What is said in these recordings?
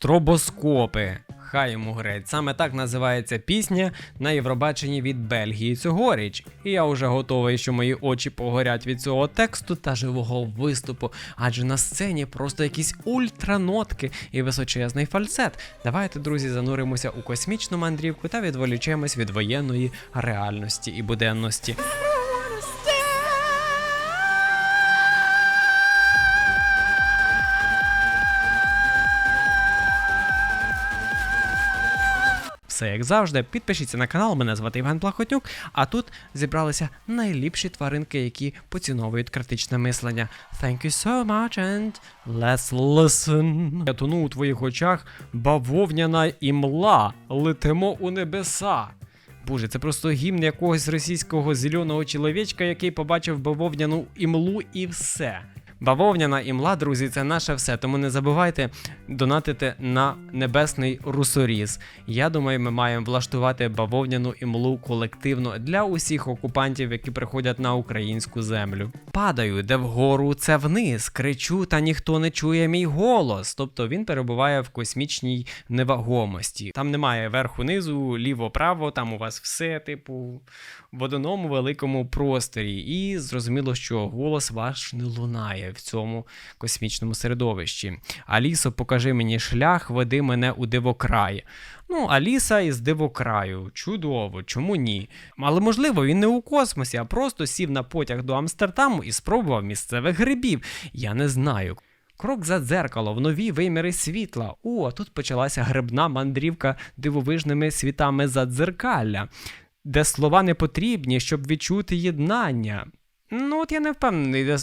Стробоскопи. Хай йому греть. Саме так називається пісня на Євробаченні від Бельгії цьогоріч. І я вже готовий, що мої очі погорять від цього тексту та живого виступу, адже на сцені просто якісь ультранотки і височезний фальцет. Давайте, друзі, зануримося у космічну мандрівку та відволічемось від воєнної реальності і буденності. Все як завжди. Підпишіться на канал, мене звати Євген Плахотнюк. А тут зібралися найліпші тваринки, які поціновують критичне мислення. Thank you so much and let's listen. Я тону у твоїх очах бавовняна імла. Летимо у небеса. Боже, це просто гімн якогось російського зеленого чоловічка, який побачив бавовняну імлу і все. Бавовняна імла, друзі, це наше все. Тому не забувайте донатити на небесний русоріз. Я думаю, ми маємо влаштувати бавовняну імлу колективно для усіх окупантів, які приходять на українську землю. Падаю, де вгору, це вниз, кричу, та ніхто не чує мій голос. Тобто він перебуває в космічній невагомості. Там немає верху, низу, ліво-право, там у вас все, типу, в одному великому просторі. І зрозуміло, що голос ваш не лунає в цьому космічному середовищі. Алісо, покажи мені шлях, веди мене у дивокрай. Ну, Аліса із дивокраю. Чудово, чому ні? Але можливо, він не у космосі, а просто сів на потяг до Амстердаму і спробував місцевих грибів. Я не знаю. Крок за дзеркало в нові виміри світла. О, тут почалася грибна мандрівка дивовижними світами задзеркалля, де слова не потрібні, щоб відчути єднання. Ну, от я не впевнений. де...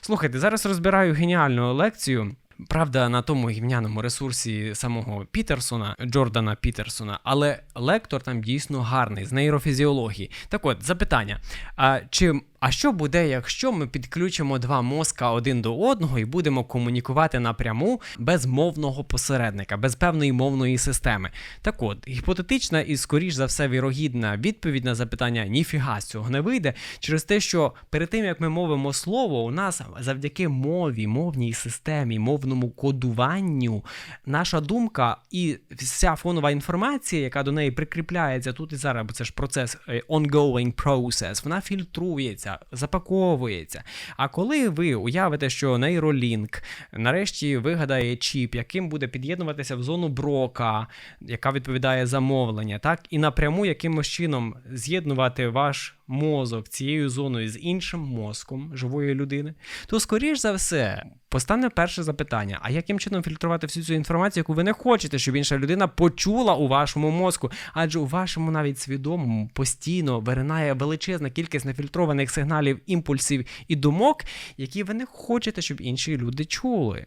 Слухайте, зараз розбираю геніальну лекцію. Правда, на тому гімняному ресурсі самого Пітерсона, Джордана Пітерсона, але лектор там дійсно гарний з нейрофізіології. Так от, запитання: а чи а що буде, якщо ми підключимо два мозка один до одного і будемо комунікувати напряму без мовного посередника, без певної мовної системи? Так от, гіпотетична і, скоріш за все, вірогідна відповідь на запитання ніфіга з цього не вийде через те, що перед тим як ми мовимо слово, у нас завдяки мові, мовній системі, мовному кодуванню, наша думка і вся фонова інформація, яка до неї прикріпляється тут і зараз, бо це ж процес е, ongoing process, вона фільтрується запаковується. А коли ви уявите, що Neuralink нарешті вигадає чіп, яким буде під'єднуватися в зону брока, яка відповідає за мовлення, так і напряму якимось чином з'єднувати ваш мозок цією зоною з іншим мозком живої людини, то скоріш за все. Постане перше запитання: а яким чином фільтрувати всю цю інформацію, яку ви не хочете, щоб інша людина почула у вашому мозку? Адже у вашому навіть свідомому постійно виринає величезна кількість нефільтрованих сигналів, імпульсів і думок, які ви не хочете, щоб інші люди чули.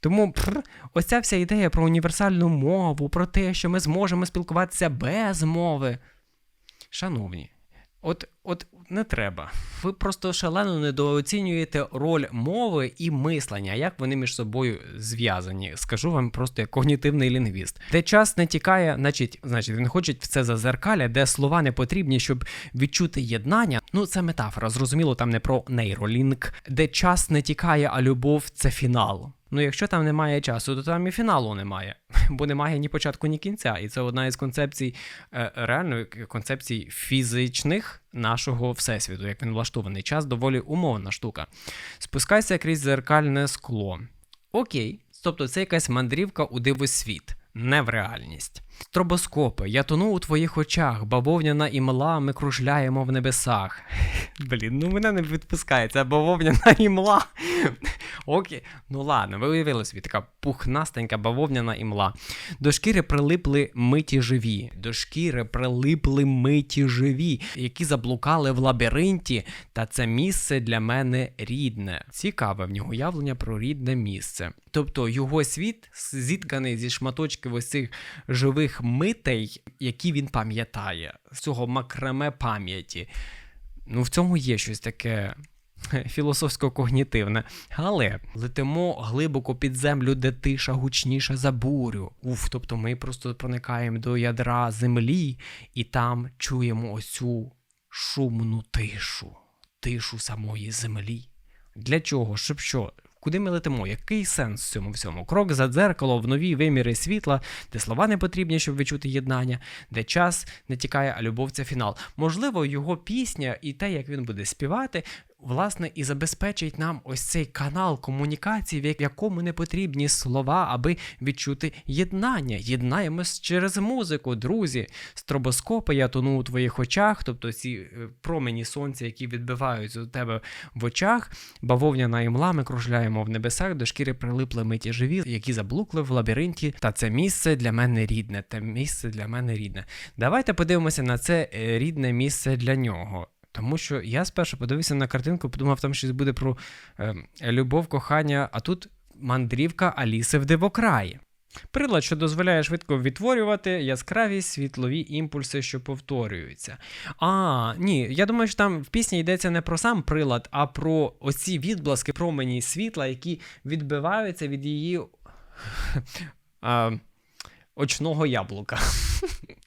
Тому пр, ось вся ідея про універсальну мову, про те, що ми зможемо спілкуватися без мови. Шановні, от от не треба. Ви просто шалено недооцінюєте роль мови і мислення, як вони між собою зв'язані. Скажу вам просто як когнітивний лінгвіст. Де час не тікає, значить, значить, він хоче в це зазеркаля, де слова не потрібні, щоб відчути єднання. Ну, це метафора. Зрозуміло, там не про нейролінк, де час не тікає, а любов це фінал. Ну, якщо там немає часу, то там і фіналу немає, бо немає ні початку, ні кінця. І це одна із концепцій, е, реально концепцій фізичних нашого всесвіту, як він влаштований. Час доволі умовна штука. Спускайся крізь зеркальне скло. Окей, тобто це якась мандрівка у дивосвіт, не в реальність. Стробоскопи, я тону у твоїх очах, бавовняна імла, ми кружляємо в небесах. Блін, ну мене не відпускає, це бавовняна імла. Окей, ну ладно, ви собі, така пухнастенька бавовняна імла. До шкіри прилипли миті живі, до шкіри прилипли миті живі, які заблукали в лабіринті, та це місце для мене рідне. Цікаве в нього уявлення про рідне місце. Тобто його світ зітканий зі шматочків ось цих живих митей, які він пам'ятає, з цього макраме пам'яті. Ну, в цьому є щось таке філософсько-когнітивне. Але летимо глибоко під землю, де тиша гучніша за бурю. Уф, тобто ми просто проникаємо до ядра землі і там чуємо ось цю шумну тишу, тишу самої землі. Для чого? Щоб що? Куди ми летимо? Який сенс в цьому всьому? Крок за дзеркало в нові виміри світла, де слова не потрібні, щоб відчути єднання, де час не тікає, а любов це фінал. Можливо, його пісня і те, як він буде співати, власне, і забезпечить нам ось цей канал комунікації, в якому не потрібні слова, аби відчути єднання. Єднаємось через музику, друзі. Стробоскопи, я тону у твоїх очах, тобто ці е, промені сонця, які відбиваються у тебе в очах. Бавовняна імла ми кружляємо в небесах, до шкіри прилипли миті живі, які заблукли в лабіринті. Та це місце для мене рідне. Те місце для мене рідне. Давайте подивимося на це е, рідне місце для нього. Тому що я спершу подивився на картинку, подумав, там щось буде про е, любов, кохання, а тут мандрівка Аліси в дивокраї. Прилад, що дозволяє швидко відтворювати яскраві світлові імпульси, що повторюються. А, ні, я думаю, що там в пісні йдеться не про сам прилад, а про оці відблиски промені світла, які відбиваються від її очного яблука.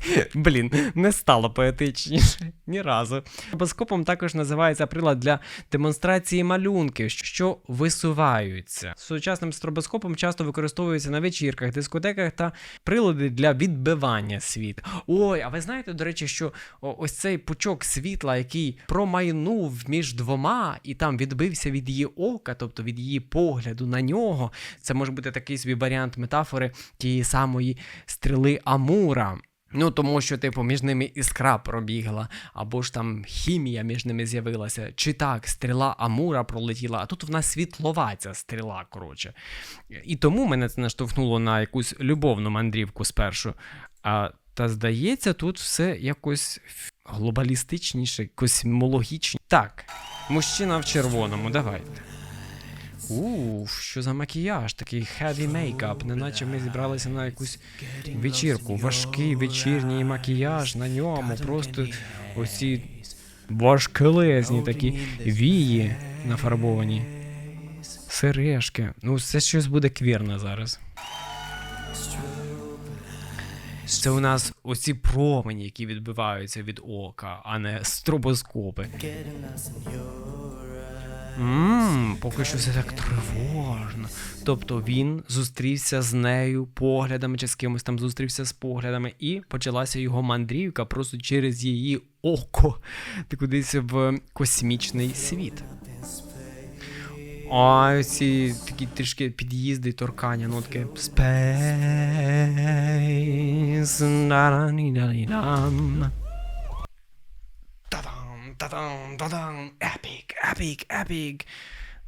Блін, не стало поетичніше ні разу. Стробоскопом також називається прилад для демонстрації малюнків, що висуваються. Сучасним стробоскопом часто використовуються на вечірках, дискотеках та прилади для відбивання світ. Ой, а ви знаєте, до речі, що ось цей пучок світла, який промайнув між двома і там відбився від її ока, тобто від її погляду на нього, це може бути такий собі варіант метафори тієї самої стріли Амура. Ну, тому що, типу, між ними іскра пробігла, або ж там хімія між ними з'явилася, чи так, стріла Амура пролетіла, а тут в нас світлова ця стріла, коротше. І тому мене це наштовхнуло на якусь любовну мандрівку спершу. А, та здається, тут все якось глобалістичніше, космологічніше. Так, мужчина в червоному, давайте. Уф, що за макіяж, такий heavy мейкап, неначе ми зібралися на якусь вечірку. Важкий вечірній макіяж на ньому, просто оці важкелезні такі вії нафарбовані. Сережки. Ну, це щось буде квірне зараз. Це у нас оці промені, які відбиваються від ока, а не стробоскопи. Ммм, поки що все так тривожно. Тобто він зустрівся з нею поглядами, чи з кимось там зустрівся з поглядами, і почалася його мандрівка просто через її око ти кудись в космічний світ. А ці такі трішки під'їзди торкання, ну таке Space. Та-дам, та-дам, епік, епік, епік.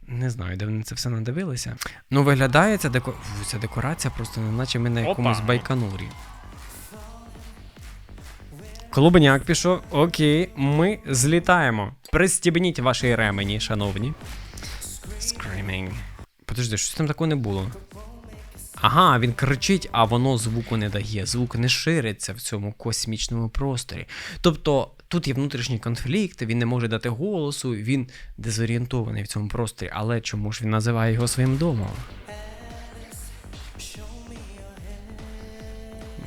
Не знаю, де вони це все надивилися. Ну, виглядає ця, деко... Фу, ця декорація просто не наче ми на якомусь Опа. байконурі. Клубняк пішов. Окей, ми злітаємо. Пристібніть ваші ремені, шановні. Screaming. Подожди, щось там такого не було. Ага, він кричить, а воно звуку не дає. Звук не шириться в цьому космічному просторі. Тобто тут є внутрішній конфлікт, він не може дати голосу, він дезорієнтований в цьому просторі. Але чому ж він називає його своїм домом?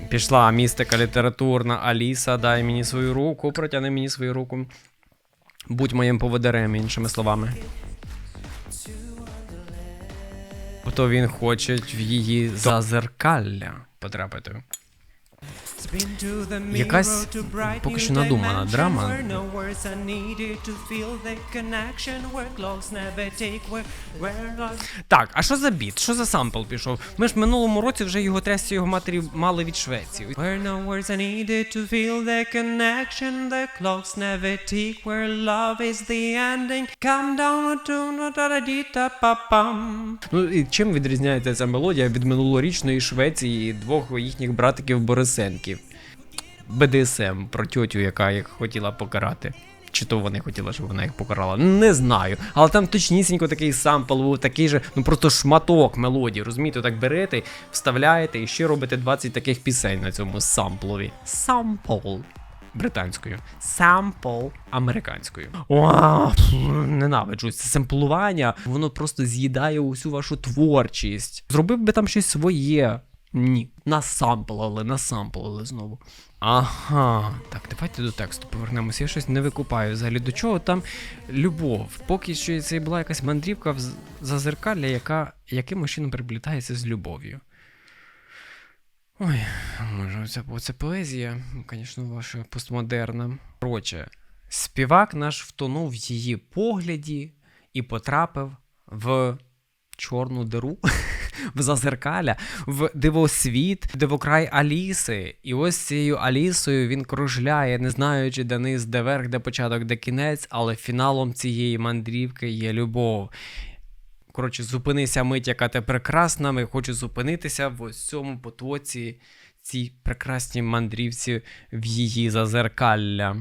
Пішла містика літературна Аліса, дай мені свою руку, протягни мені свою руку. Будь моїм поводирем, іншими словами. Тобто він хоче в її зазеркалля потрапити. Якась поки що надумана драма. Так, а що за біт? Що за сампл пішов? Ми ж в минулому році вже його трясці його матері мали від Швеції. Where no words are needed to feel the connection, the clocks never tick, where love is the ending. Come down to па Ну і чим відрізняється ця мелодія від минулорічної Швеції і двох їхніх братиків Борисенків? БДСМ про тьотю, яка їх хотіла покарати. Чи то вони хотіли, щоб вона їх покарала? Не знаю. Але там точнісінько такий сампл був, такий же, ну просто шматок мелодії. Розумієте, так берете, вставляєте і ще робите 20 таких пісень на цьому самплові. Сампл. Британською. Сампл американською. О, ненавиджу це семплування, воно просто з'їдає усю вашу творчість. Зробив би там щось своє. Ні. Насамплили, насамплили знову. Ага. Так, давайте до тексту повернемося. Я щось не викупаю взагалі. До чого там любов? Поки що це була якась мандрівка в зазеркалля, яка якимось чином переплітається з любов'ю. Ой, може, це, це поезія, звісно, ваша постмодерна. Коротше, співак наш втонув в її погляді і потрапив в чорну диру, в зазеркаля, в дивосвіт, дивокрай Аліси. І ось цією Алісою він кружляє, не знаючи, де низ, де верх, де початок, де кінець, але фіналом цієї мандрівки є любов. Коротше, зупинися мить, яка ти прекрасна. Ми хочу зупинитися в ось цьому потоці, цій прекрасній мандрівці в її зазеркалля.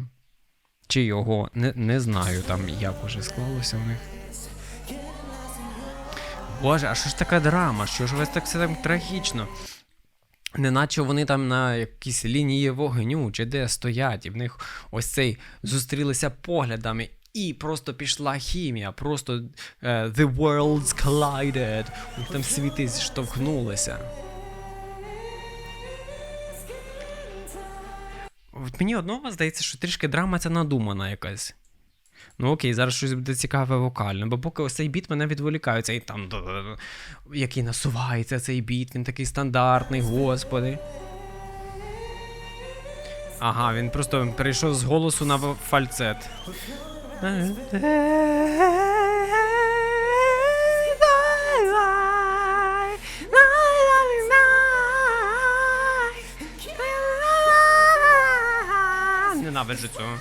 Чи його, не, не знаю там, як уже склалося в них. Боже, а що ж така драма? Що ж у вас так все так трагічно? Неначе вони там на якійсь лінії вогню чи де стоять, і в них ось цей зустрілися поглядами, і просто пішла хімія, просто е, the worlds collided, там світи зіштовхнулися. От мені одного здається, що трішки драма це надумана якась. Ну окей, зараз щось буде цікаве вокально, бо поки ось цей біт мене відволікає, цей там, який насувається цей біт, він такий стандартний, господи. Ага, він просто перейшов з голосу на фальцет. Ненавиджу цього.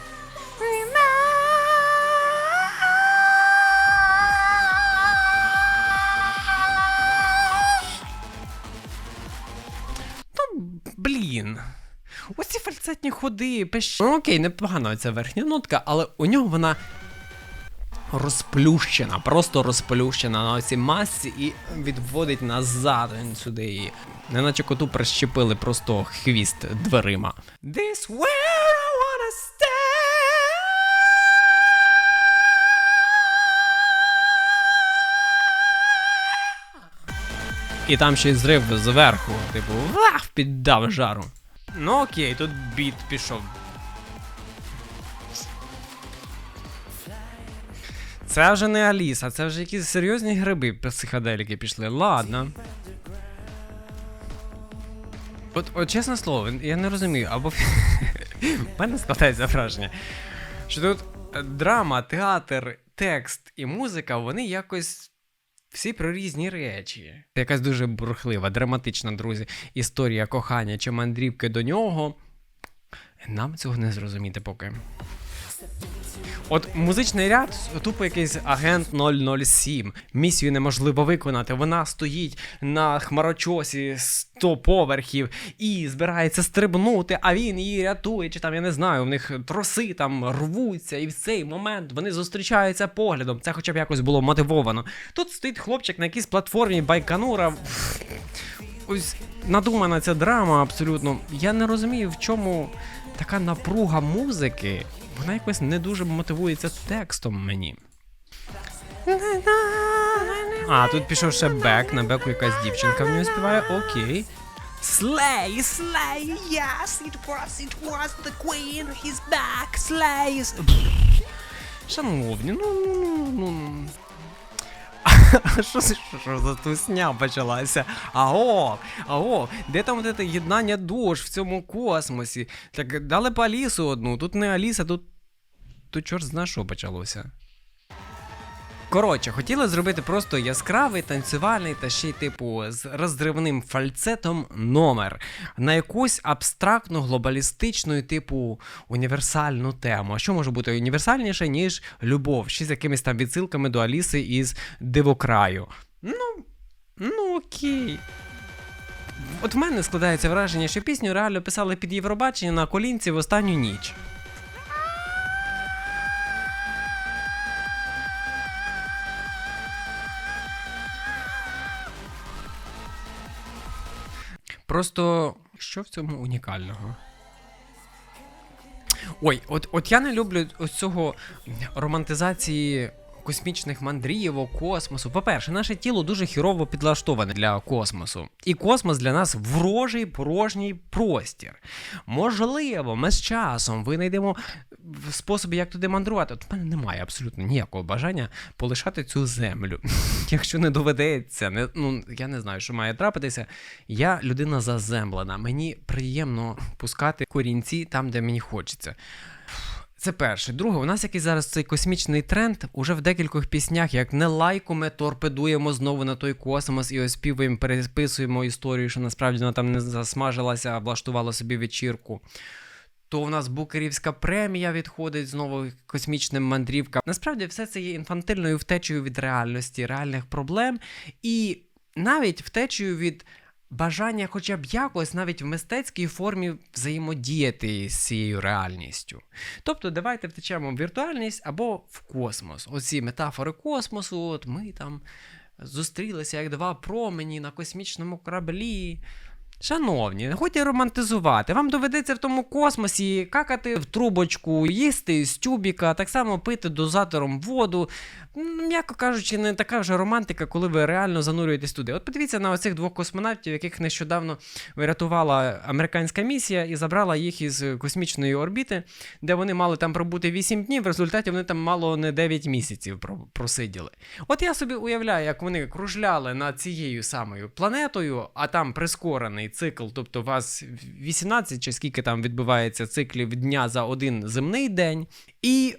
Фальцетні ходи, пещ... Ну, окей, непогана ця верхня нотка, але у нього вона розплющена, просто розплющена на оцій масці і відводить назад він сюди її. Неначе коту прищепили просто хвіст дверима. This where I wanna stay. І там ще й зрив зверху, типу, вах, піддав жару. Ну окей, тут біт пішов. Це вже не Аліса, це вже якісь серйозні гриби психоделіки пішли. Ладно. От, от чесне слово, я не розумію, або в мене складається враження, що тут драма, театр, текст і музика, вони якось всі про різні речі. Це якась дуже бурхлива, драматична, друзі, історія кохання чи мандрівки до нього. Нам цього не зрозуміти поки. От музичний ряд тупо якийсь агент 007. Місію неможливо виконати. Вона стоїть на хмарочосі 100 поверхів і збирається стрибнути, а він її рятує, чи там я не знаю, в них троси там рвуться, і в цей момент вони зустрічаються поглядом. Це хоча б якось було мотивовано. Тут стоїть хлопчик на якійсь платформі Байканура. Ось надумана ця драма абсолютно. Я не розумію, в чому така напруга музики. Вона якось не дуже мотивується текстом мені. А, тут пішов ще бек, на беку якась дівчинка в нього співає, окей. Slay, slay, yes, it was, it was the queen, he's back, slay. Шановні, ну, ну, ну, ну. Що що, за тусня почалася? Аго, аго, де там от це єднання душ в цьому космосі? Так дали б Алісу одну, тут не Аліса, тут. Тут чорт зна що почалося. Коротше, хотіли зробити просто яскравий, танцювальний та ще й типу з розривним фальцетом номер на якусь абстрактну, глобалістичну, типу, універсальну тему. Що може бути універсальніше, ніж любов, ще з якимись там відсилками до Аліси із Дивокраю. Ну, ну окей. От в мене складається враження, що пісню реально писали під Євробачення на колінці в останню ніч. Просто що в цьому унікального? Ой, от, от я не люблю ось цього романтизації космічних мандрівок, космосу. По-перше, наше тіло дуже хірово підлаштоване для космосу. І космос для нас врожий порожній простір. Можливо, ми з часом винайдемо способи, як туди мандрувати. От в мене немає абсолютно ніякого бажання полишати цю землю. Якщо не доведеться, не, ну я не знаю, що має трапитися. Я людина заземлена. Мені приємно пускати корінці там, де мені хочеться. Це перше. Друге, у нас якийсь зараз цей космічний тренд уже в декількох піснях, як не лайку, ми торпедуємо знову на той космос і оспівуємо, переписуємо історію, що насправді вона там не засмажилася, а влаштувала собі вечірку. То у нас букерівська премія відходить знову космічним мандрівкам. Насправді, все це є інфантильною втечею від реальності, реальних проблем, і навіть втечею від бажання, хоча б якось, навіть в мистецькій формі взаємодіяти з цією реальністю. Тобто, давайте втечемо в віртуальність або в космос. Оці метафори космосу, от ми там зустрілися як два промені на космічному кораблі. Шановні, не хочете романтизувати. Вам доведеться в тому космосі какати в трубочку, їсти з тюбіка, так само пити дозатором воду. М'яко кажучи, не така вже романтика, коли ви реально занурюєтесь туди. От подивіться на оцих двох космонавтів, яких нещодавно врятувала американська місія і забрала їх із космічної орбіти, де вони мали там пробути 8 днів. В результаті вони там мало не 9 місяців просиділи. От я собі уявляю, як вони кружляли над цією самою планетою, а там прискорений цикл, тобто у вас 18 чи скільки там відбувається циклів дня за один земний день. І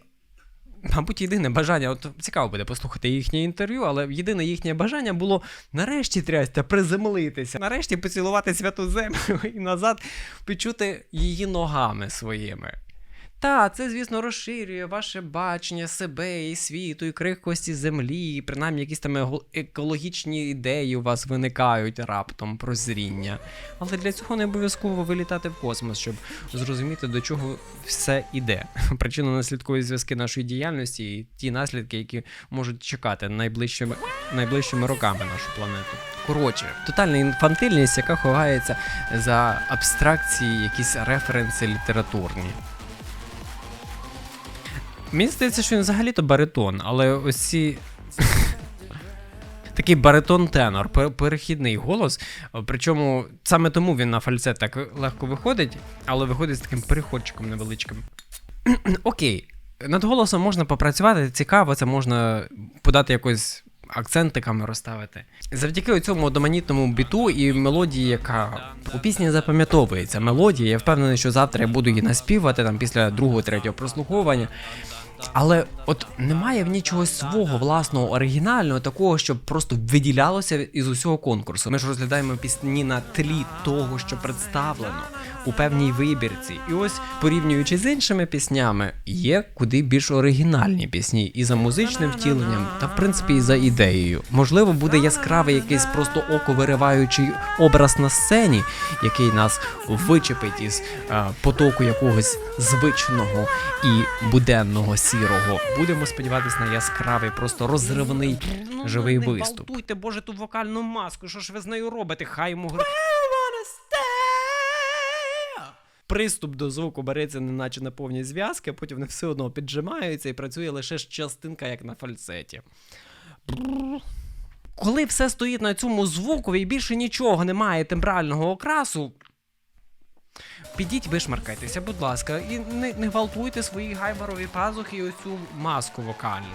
Мабуть, єдине бажання, от цікаво буде послухати їхнє інтерв'ю, але єдине їхнє бажання було нарешті трястя приземлитися, нарешті поцілувати святу землю і назад почути її ногами своїми. Та, це, звісно, розширює ваше бачення себе і світу, і крихкості землі, і принаймні якісь там екологічні ідеї у вас виникають раптом прозріння. Але для цього не обов'язково вилітати в космос, щоб зрозуміти, до чого все іде. Причинно-наслідкові зв'язки нашої діяльності і ті наслідки, які можуть чекати найближчими, найближчими роками нашу планету. Коротше, тотальна інфантильність, яка ховається за абстракції, якісь референси літературні. Мені здається, що він взагалі-то баритон, але ось ці. Такий баритон-тенор, перехідний голос. Причому саме тому він на фальцет так легко виходить, але виходить з таким переходчиком невеличким. Окей, над голосом можна попрацювати, цікаво, це можна подати якось акцентиками розставити. Завдяки цьому одноманітному біту і мелодії, яка у пісні запам'ятовується. Мелодія, я впевнений, що завтра я буду її наспівати там після другого, третього прослуховування. Але от немає в нічого свого власного оригінального, такого, щоб просто виділялося із усього конкурсу. Ми ж розглядаємо пісні на тлі того, що представлено у певній вибірці. І ось, порівнюючи з іншими піснями, є куди більш оригінальні пісні і за музичним втіленням, та в принципі і за ідеєю. Можливо, буде яскравий якийсь просто око вириваючий образ на сцені, який нас вичепить із е, потоку якогось звичного і буденного сірого. Будемо сподіватися на яскравий, просто розривний живий не виступ. Балтуйте, боже, ту вокальну маску, що ж ви з нею робите? Хай йому гри... Приступ до звуку береться неначе на повні зв'язки, а потім вони все одно піджимаються і працює лише ж частинка, як на фальцеті. Коли все стоїть на цьому звукові і більше нічого немає тембрального окрасу. Підіть вишмаркайтеся, будь ласка, і не, не гвалтуйте свої гайбарові пазухи і оцю маску вокальну.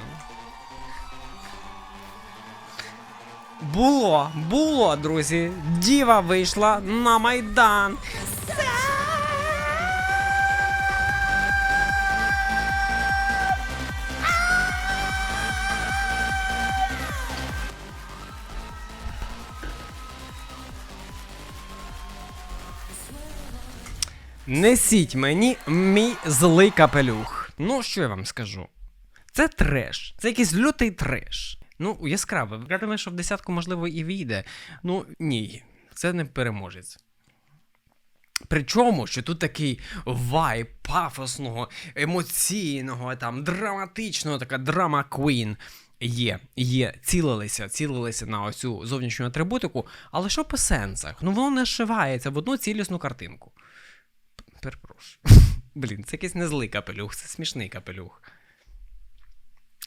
Було, було, друзі. Діва вийшла на майдан. Несіть мені мій злий капелюх. Ну, що я вам скажу? Це треш. Це якийсь лютий треш. Ну, яскравий. Я думаю, що в десятку, можливо, і війде. Ну, ні, це не переможець. Причому, що тут такий вайб пафосного, емоційного, там, драматичного, така драма квін. Є, є, цілилися, цілилися на оцю зовнішню атрибутику, але що по сенсах? Ну воно не зшивається в одну цілісну картинку. Перепрошую. Блін, це якийсь не злий капелюх, це смішний капелюх.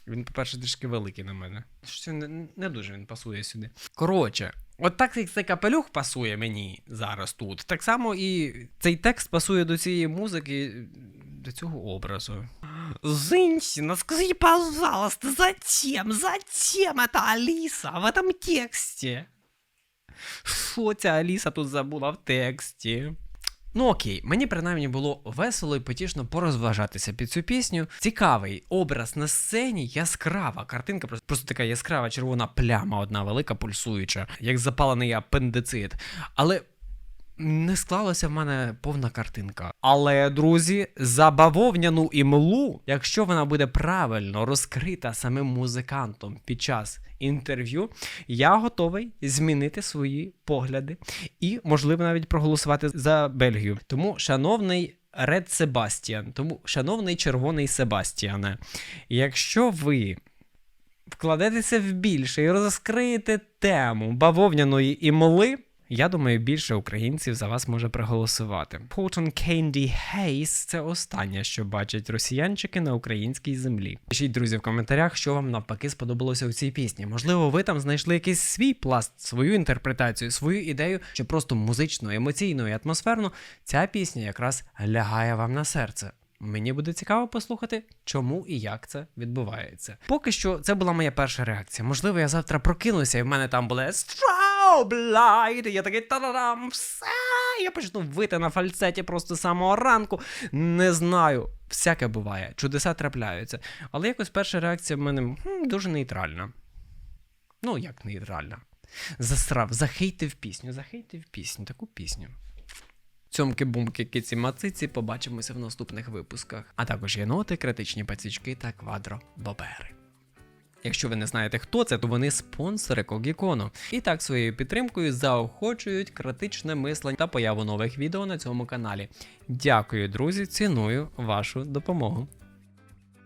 Він, по-перше, трішки великий на мене. Він не, не дуже він пасує сюди. Коротше, от так як цей капелюх пасує мені зараз тут, так само і цей текст пасує до цієї музики, до цього образу. Женщина, скажи, пожалуйста, зачем, зачем это Алиса в этом тексте? Що ця Аліса тут забула в тексті? Ну окей, мені принаймні було весело і потішно порозважатися під цю пісню. Цікавий образ на сцені, яскрава картинка, просто, просто така яскрава червона пляма, одна велика пульсуюча, як запалений апендицит. Але не склалася в мене повна картинка. Але, друзі, за бавовняну імлу, якщо вона буде правильно розкрита самим музикантом під час інтерв'ю, я готовий змінити свої погляди і, можливо, навіть проголосувати за Бельгію. Тому, шановний. Ред Себастіан, тому, шановний червоний Себастіане, якщо ви вкладетеся в більше і розкриєте тему бавовняної імли, я думаю, більше українців за вас може проголосувати. Cotton Candy Haze – це останнє, що бачать росіянчики на українській землі. Пишіть, друзі, в коментарях, що вам навпаки сподобалося у цій пісні. Можливо, ви там знайшли якийсь свій пласт, свою інтерпретацію, свою ідею, чи просто музично, емоційно і атмосферно. Ця пісня якраз лягає вам на серце. Мені буде цікаво послухати, чому і як це відбувається. Поки що це була моя перша реакція. Можливо, я завтра прокинуся, і в мене там буде І я такий та-да-дам, все, я почну вити на фальцеті просто з самого ранку. Не знаю, всяке буває, чудеса трапляються. Але якось перша реакція в мене хм, дуже нейтральна. Ну, як нейтральна. Засрав, захейтив пісню, захейтив пісню, таку пісню. Цьомки-бумки, киці мациці, побачимося в наступних випусках. А також єноти, критичні пацючки та квадро-бобери. Якщо ви не знаєте, хто це, то вони спонсори Когікону. І так своєю підтримкою заохочують критичне мислення та появу нових відео на цьому каналі. Дякую, друзі, ціную вашу допомогу.